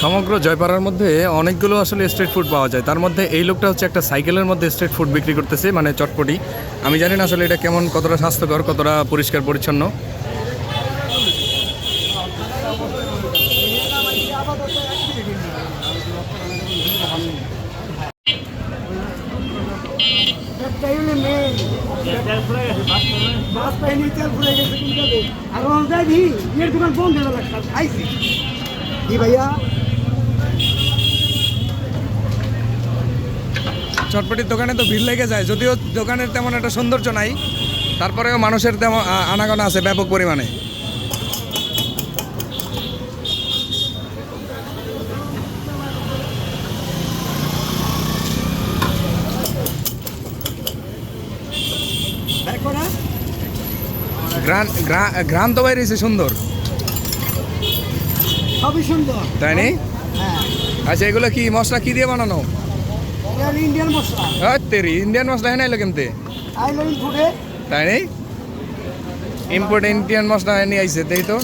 সমগ্র জয়পাড়ার মধ্যে অনেকগুলো আসলে স্ট্রিট ফুড পাওয়া যায়। তার মধ্যে এই লোকটা হচ্ছে একটা সাইকেলের মধ্যে স্ট্রিট ফুড বিক্রি করতেছে মানে চটপটি। আমি জানি না আসলে এটা কেমন, কতটা স্বাস্থ্যকর, কতটা পরিষ্কার, পরিচ্ছন্ন। ভাইয়া চটপটির দোকানে তো ভিড় লেগে যায়। যদিও দোকানের তেমন একটা সৌন্দর্য নাই তারপরেও মানুষের তেমন আনাগোনা আছে ব্যাপক পরিমাণে। গ্রান গ্রা- গ্রান তো বাইরেছে সুন্দর। সবই সুন্দর। তাই নি? হ্যাঁ। আচ্ছা এগুলো কি মশলা কি দিয়ে বানানো? ইন্ডিয়ান মশলা। হ্যাঁ তেরি ইন্ডিয়ান মশলা হ্যাঁ নাইলো কেমতে? তাই নেই? ইম্পোর্ট ইন্ডিয়ান মশলা নিয়ে আইছে তাই তো।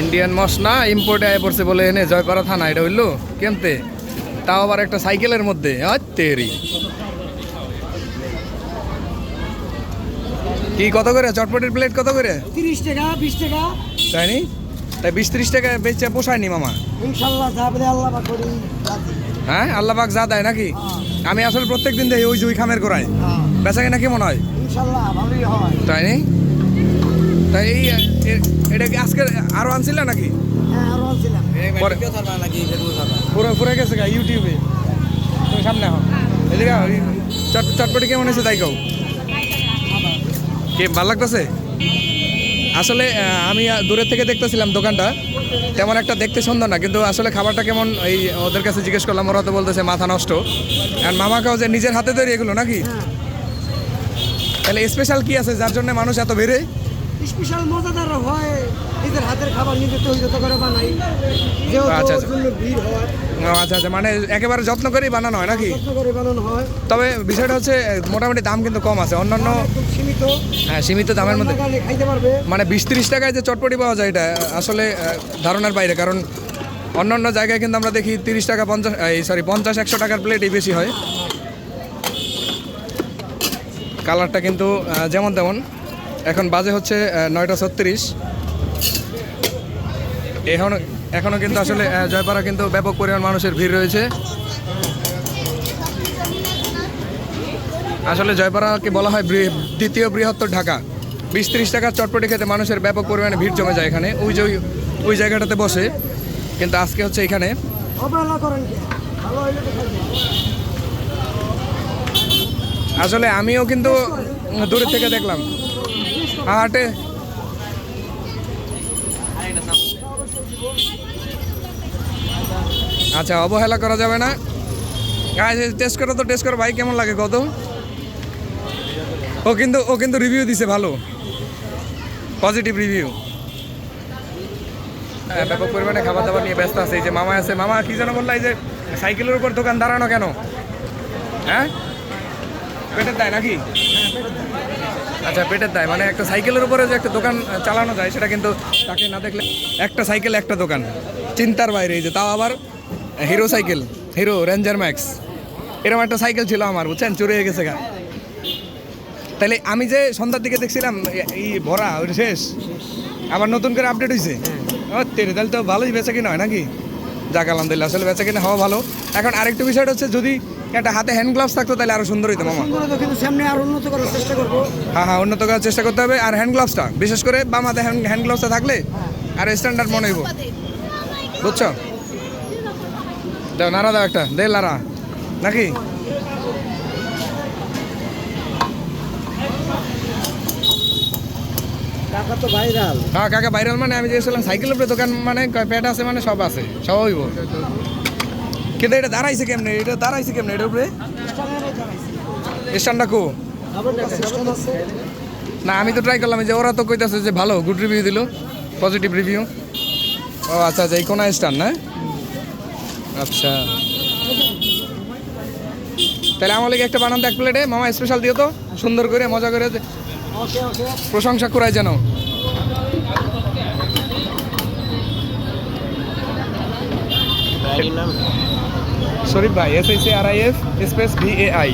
ইন্ডিয়ান মশলা ইম্পোর্টে আয় পড়ছে বলে এনে জয়পাড়া থানা এটা হইল? কেমতে? তাও আবার একটা সাইকেলের মধ্যে। আর তেরি। কি কত করে? চটপটির প্লেট কত করে? তিরিশ টাকা বিশ টাকা। তাই নি? তাই বিশ ত্রিশ টাকা বেচে পোষায়নি মামা? ইনশাল্লাহ আল্লাহ করি হ্যাঁ আল্লাহ পাক যা দেয় নাকি? হ্যাঁ, আমি আসলে প্রত্যেক দিন দেখি ওই জুই খামের করায় হ্যাঁ। বেচা কিনা কেমন হয়? হয়। তাই নি? তাই এই এটা কি আজকে আরও আনছিল নাকি? হ্যাঁ পরে- পুরো পুরো গেছে গা ইউটিউবে। তুমি সামনে এদিকে চট চটপটি কেমন হয়েছে তাই কও? কে ভালো লাগতেছে? আসলে আমি দূরে দূরের থেকে দেখতেছিলাম দোকানটা। তেমন একটা দেখতে সুন্দর না কিন্তু আসলে খাবারটা কেমন এই ওদের কাছে জিজ্ঞেস করলাম ওরা তো বলতেছে মাথা নষ্ট। আর মামাকেও যে নিজের হাতে তৈরি এগুলো নাকি? হ্যাঁ। তাহলে স্পেশাল কি আছে যার জন্য মানুষ এত বেড়ে স্পেশাল মজাদার হয়। নিজের হাতের খাবার নিজে তৈরি করে বানাই। যেহেতু আচ্ছা, আচ্ছা। ভিড় হয়। আচ্ছা আচ্ছা মানে একেবারে যত্ন করেই বানানো হয় নাকি? যত্ন করে বানানো হয়। তবে বিষয়টা হচ্ছে মোটামুটি দাম কিন্তু কম আছে। অন্যান্য সীমিত। হ্যাঁ সীমিত দামের মধ্যে। মানে বিশ তিরিশ টাকায় যে চটপটি পাওয়া যায় এটা আসলে ধারণার বাইরে। কারণ অন্যান্য জায়গায় কিন্তু আমরা দেখি তিরিশ টাকা পঞ্চাশ এই সরি পঞ্চাশ একশো টাকার প্লেটই বেশি হয়। কালারটা কিন্তু যেমন তেমন। এখন বাজে হচ্ছে নয়টা ছত্রিশ। এখন এখনও কিন্তু আসলে জয়পাড়া কিন্তু ব্যাপক পরিমাণ মানুষের ভিড় রয়েছে। আসলে জয়পাড়াকে বলা হয় দ্বিতীয় বৃহত্তর ঢাকা। বিশ ত্রিশ টাকার চটপটি খেতে মানুষের ব্যাপক পরিমাণে ভিড় জমে যায় এখানে। ওই যে ওই- জায়গাটাতে বসে। কিন্তু আজকে হচ্ছে এখানে আসলে আমিও কিন্তু দূরের থেকে দেখলাম। হাটে আচ্ছা অবহেলা করা যাবে না টেস্ট করো তো টেস্ট করো ভাই কেমন লাগে কত ও কিন্তু ও কিন্তু রিভিউ দিছে ভালো পজিটিভ রিভিউ ব্যাপক পরিমাণে খাবার দাবার নিয়ে ব্যস্ত আছে। এই যে মামা আছে, মামা, কি যেন বললা, এই যে সাইকেলের উপর দোকান দাঁড়ানো কেন? হ্যাঁ? পেটের দায় নাকি? আচ্ছা পেটের দায়। মানে একটা সাইকেলের উপরে যে একটা দোকান চালানো যায়, সেটা কিন্তু তাকে না দেখলে একটা সাইকেল, একটা দোকান। চিন্তার বাইরে যে তাও আবার Hero cycle, Hero Ranger Max. এরকম একটা সাইকেল ছিল আমার, বুঝছেন? চুরি হয়ে গেছে গা। তাহলে আমি যে সন্ধ্যার দিকে দেখছিলাম এই ভরা ওটা শেষ। আবার নতুন করে আপডেট হয়েছে ও, তেরে তাহলে তো ভালোই বেচা কিনা হয় নাকি? যাক, আলহামদুলিল্লাহ, আসলে বেচা কিনা হওয়া ভালো। এখন আরেকটু বিষয়টা হচ্ছে, যদি একটা হাতে হ্যান্ড গ্লাভস থাকতো তাহলে আরও সুন্দর হইতো মামা। সুন্দর তো কিন্তু সামনে আর উন্নত করার চেষ্টা করব। হ্যাঁ হ্যাঁ উন্নত করার চেষ্টা করতে হবে আর হ্যান্ড গ্লাভসটা বিশেষ করে বাম হাতে হ্যান্ড গ্লাভসটা থাকলে আর স্ট্যান্ডার্ড মনে হইব। বুঝছ? দাও নাড়া দাও একটা দে লারা। নাকি? তো ভাইরাল। হ্যাঁ কাকা ভাইরাল মানে আমি যে সাইকেলের উপরে দোকান মানে পেট আছে মানে সব আছে সব হইব। কিন্তু এটা দাঁড়াইছে কেমনে? এটা দাঁড়াইছে কেমনে এটার উপরে? স্ট্যান্ডটা কো। না, আমি তো ট্রাই করলাম যে ওরা তো কইতাছে যে ভালো গুড রিভিউ দিল পজিটিভ রিভিউ ও আচ্ছা আচ্ছা এই কোনা স্টান না? আচ্ছা। তাহলে আমার লাগে একটা বানান এক প্লেটে মামা স্পেশাল দিও তো, সুন্দর করে, মজা করে প্রশংসা করাই যেন। শরীফ ভাই S S R I F space V A I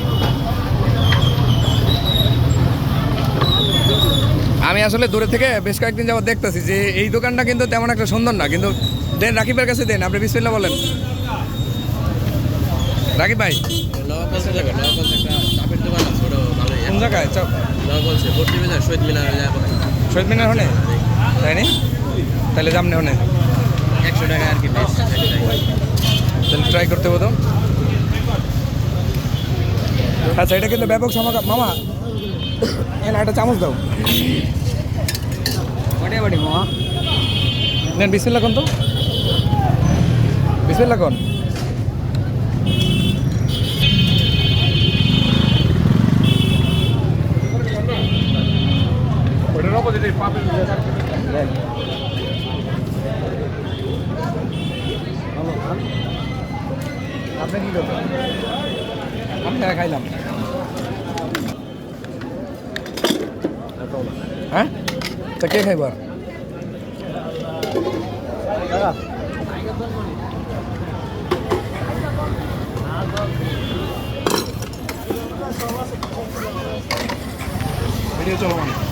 আমি আসলে দূরে থেকে বেশ কয়েকদিন যাবত দেখতেছি যে এই দোকানটা কিন্তু তেমন একটা সুন্দর না কিন্তু দেন রাকিবের কাছে দেন। আপনি বিসমিল্লা বলেন। রাকিব ভাই। কোন জায়গায়? শহীদ মিনারে শহীদ মিনার হনে তাই নি? তাহলে যামনে হনে। একশো টাকা আর কি বেশ তাহলে ট্রাই করতে হতো আচ্ছা এটা কিন্তু ব্যাপক সমাগা মামা এখানে একটা চামচ দাও। মামা। নেন বিসমিল্লা কোন তো। বিসমিল্লা কোন। আপনি কি করবেন? আমি একা খাইলাম। হ্যাঁ? তা কে খাইবার ভিডিও চলো মানে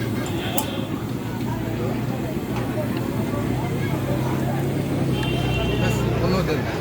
힘든데.